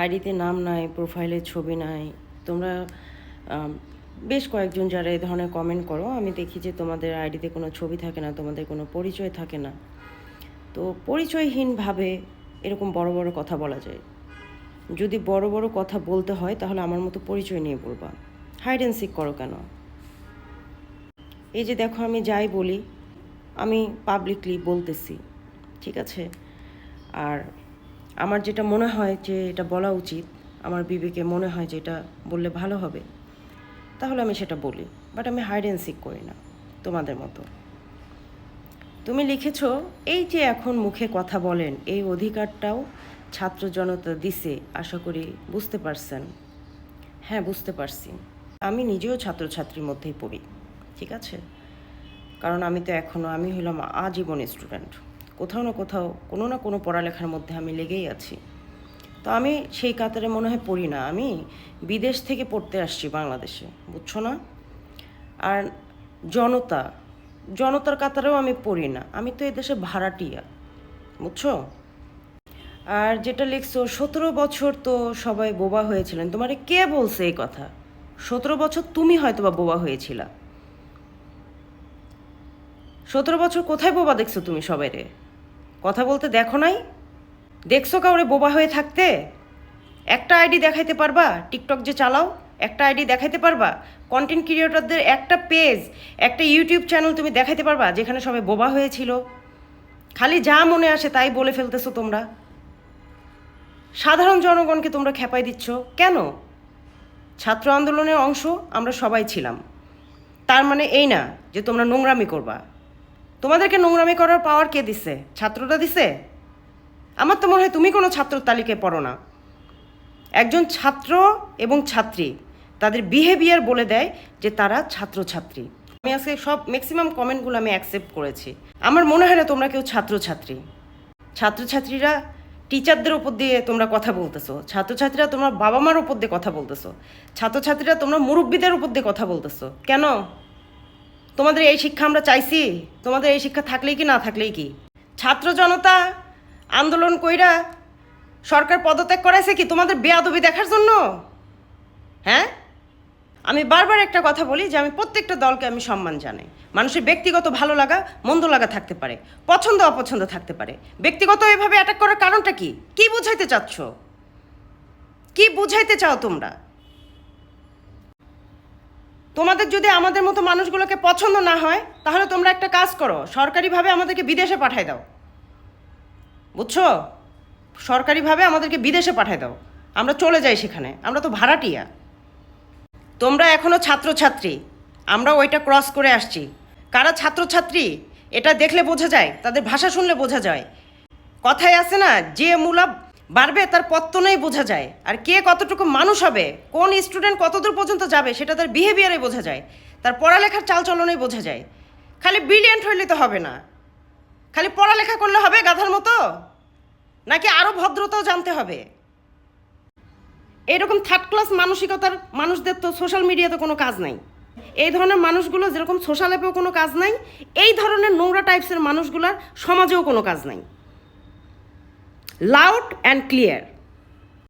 আইডিতে নাম নাই প্রোফাইলে ছবি নাই। তোমরা বেশ কয়েকজন যারা এই ধরনের কমেন্ট করো, আমি দেখি যে তোমাদের আইডিতে কোনো ছবি থাকে না, তোমাদের কোনো পরিচয় থাকে না। তো পরিচয়হীনভাবে এরকম বড় বড় কথা বলা যায়। যদি বড় বড় কথা বলতে হয়, তাহলে আমার মতো পরিচয় নিয়ে বলবা। হাইড অ্যান্ড সিক করো কেন? এই যে দেখো, আমি যাই বলি, আমি পাবলিকলি বলতেছি, ঠিক আছে? আর আমার যেটা মনে হয় যে এটা বলা উচিত, আমার বিবেকে মনে হয় যে এটা বললে ভালো হবে, তাহলে আমি সেটা বলি। বাট আমি হাইড অ্যান্ড সিক করি না, তোমাদের মতো। তুমি লিখেছো, এই যে এখন মুখে কথা বলেন, এই অধিকারটাও ছাত্র জনতা দিছে, আশা করি বুঝতে পারছেন। হ্যাঁ বুঝতে পারছি। আমি নিজেও ছাত্রছাত্রীর মধ্যেই পড়ি, ঠিক আছে? কারণ আমি তো এখনও আমি হলাম আজীবন স্টুডেন্ট কোথাও না কোথাও, কোনো না কোনো পড়ালেখার মধ্যে আমি লেগেই আছি। তো আমি সেই কাতারে মনে হয় পড়ি না। আমি বিদেশ থেকে পড়তে আসছি বাংলাদেশে, বুঝছ না? আর জনতা, জনতার কাতারেও আমি পড়ি না। আমি তো এদেশে ভাড়াটিয়া, বুঝছ? আর যেটা লিখছো, সতেরো বছর তো সবাই বোবা হয়েছিলেন। তোমারে কে বলছে এই কথা? সতেরো বছর তুমি হয়তো বা বোবা হয়েছিলা। সতেরো বছর কোথায় বোবা দেখছ তুমি সবাই রে কথা বলতে দেখো নাই? দেখছ কাউরে বোবা হয়ে থাকতে? একটা আইডি দেখাইতে পারবা? টিকটক যে চালাও, একটা আইডি দেখাইতে পারবা? কন্টেন্ট ক্রিয়েটরদের একটা পেজ একটা ইউটিউব চ্যানেল তুমি দেখাইতে পারবা, যেখানে সবাই বোবা হয়েছিল। খালি যা মনে আসে তাই বলে ফেলতেছো তোমরা। সাধারণ জনগণকে তোমরা খেপাই দিচ্ছ। কেন? ছাত্র আন্দোলনের অংশ আমরা সবাই ছিলাম। তার মানে এই না যে তোমরা নোংরামি করবা। তোমাদেরকে নোংরামি করার পাওয়ার কে দিছে? ছাত্ররা দিছে? আমার তো মনে হয় তুমি কোনো ছাত্র তালিকায় পড়ো না। একজন ছাত্র এবং ছাত্রী তাদের বিহেভিয়ার বলে দেয় যে তারা ছাত্রছাত্রী। আমি আজকে সব ম্যাক্সিমাম কমেন্টগুলো আমি অ্যাকসেপ্ট করেছি। আমার মনে হয় না তোমরা কেউ ছাত্র ছাত্রছাত্রী। ছাত্রছাত্রীরা টিচারদের উপর দিয়ে তোমরা কথা বলতেছো। ছাত্রছাত্রীরা তোমরা বাবা মার উপর দিয়ে কথা বলতেছো। ছাত্রছাত্রীরা তোমরা মুরব্বীদের উপর দিয়ে কথা বলতেছো। কেন? তোমাদের এই শিক্ষা আমরা চাইছি? তোমাদের এই শিক্ষা থাকলেই কি, না থাকলেই কি? ছাত্র জনতা আন্দোলন কইরা সরকার পদত্যাগ করাইছে কি তোমাদের বেয়াদবি দেখার জন্য? হ্যাঁ? আমি বারবার একটা কথা বলি যে আমি প্রত্যেকটা দলকে আমি সম্মান জানাই। মানুষের ব্যক্তিগত ভালো লাগা, মন্দ লাগা থাকতে পারে, পছন্দ, অপছন্দ থাকতে পারে। ব্যক্তিগত এভাবে অ্যাটাক করার কারণটা কি? কি বুঝাইতে চাচ্ছ? কি বুঝাইতে চাও তোমরা? তোমাদের যদি আমাদের মতো মানুষগুলোকে পছন্দ না হয়, তাহলে তোমরা একটা কাজ করো, সরকারিভাবে আমাদেরকে বিদেশে পাঠায় দাও। বুঝছ? সরকারিভাবে আমাদেরকে বিদেশে পাঠায় দাও। আমরা চলে যাই সেখানে। আমরা তো ভাড়াটিয়া। তোমরা এখনও ছাত্রছাত্রী। আমরা ওইটা ক্রস করে আসছি। কারা ছাত্রছাত্রী? এটা দেখলে বোঝা যায়, তাদের ভাষা শুনলে বোঝা যায়। কথায় আছে না, যে মূলা বাড়বে, তার পত্তনেই বোঝা যায়। আর কে কতটুকু মানুষ হবে, কোন স্টুডেন্ট কতদূর পর্যন্ত যাবে, সেটা তার বিহেভিয়ারে বোঝা যায়। তার পড়ালেখার চালচলনেই বোঝা যায়। খালি ব্রিলিয়েন্ট হইলে তো হবে না। খালি পড়ালেখা করলে হবে গাধার মতো? নাকি আরও ভদ্রতাও জানতে হবে? এরকম থার্ড ক্লাস মানসিকতার মানুষদের তো সোশ্যাল মিডিয়াতে কোনো কাজ নাই। এই ধরনের মানুষগুলো যেরকম সোশ্যাল অ্যাপেও কোনো কাজ নাই, এই ধরনের নোংরা টাইপসের মানুষগুলার সমাজেও কোনো কাজ নাই। loud and clear.